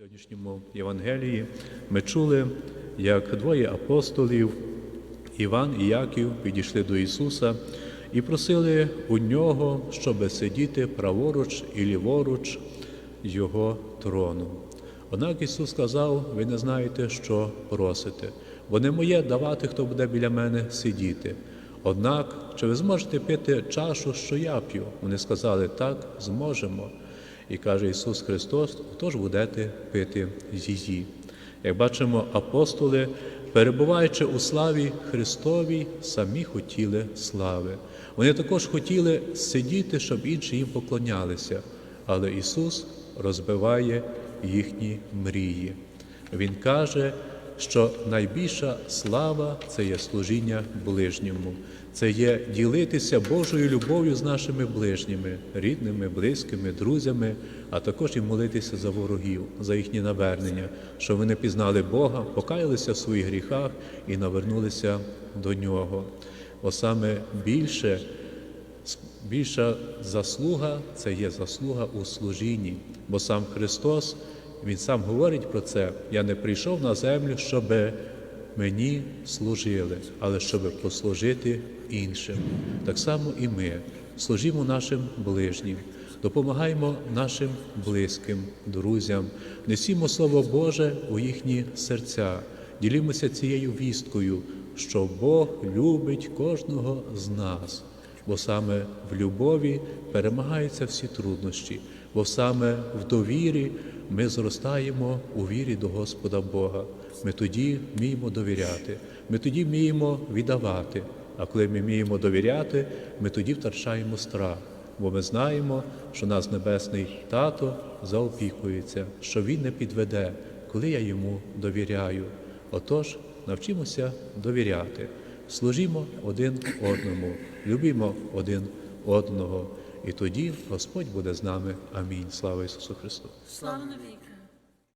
сьогоднішньому Євангелії ми чули, як двоє апостолів, Іван і Яків, підійшли до Ісуса і просили у нього, щоб сидіти праворуч і ліворуч Його трону. Однак Ісус сказав: ви не знаєте, що просите, бо не моє давати, хто буде біля мене сидіти. Однак, чи ви зможете пити чашу, що я п'ю? Вони сказали, так, зможемо. І каже Ісус Христос, тож будете пити її. Як бачимо, апостоли, перебуваючи у славі Христовій, самі хотіли слави. Вони також хотіли сидіти, щоб інші їм поклонялися. Але Ісус розбиває їхні мрії. Він каже, що найбільша слава це є служіння ближньому, це є ділитися Божою любов'ю з нашими ближніми, рідними, близькими, друзями, а також і молитися за ворогів, за їхні навернення, щоб вони пізнали Бога, покаялися в своїх гріхах і навернулися до Нього. Бо саме більше більша заслуга це є заслуга у служінні, бо сам Христос, Він сам говорить про це. Я не прийшов на землю, щоб мені служили, але щоб послужити іншим. Так само і ми. Служимо нашим ближнім, допомагаємо нашим близьким, друзям, несімо Слово Боже у їхні серця, ділімося цією вісткою, що Бог любить кожного з нас бо саме в любові перемагаються всі труднощі, бо саме в довірі ми зростаємо у вірі до Господа Бога. Ми тоді вміємо довіряти, ми тоді вміємо віддавати. А коли ми вміємо довіряти, ми тоді втрачаємо страх, бо ми знаємо, що нас Небесний Тато заопікується, що Він не підведе, коли я йому довіряю. Отож, навчимося довіряти. Служімо один одному, любімо один одного, і тоді Господь буде з нами. Амінь. Слава Ісусу Христу! Слава навіки!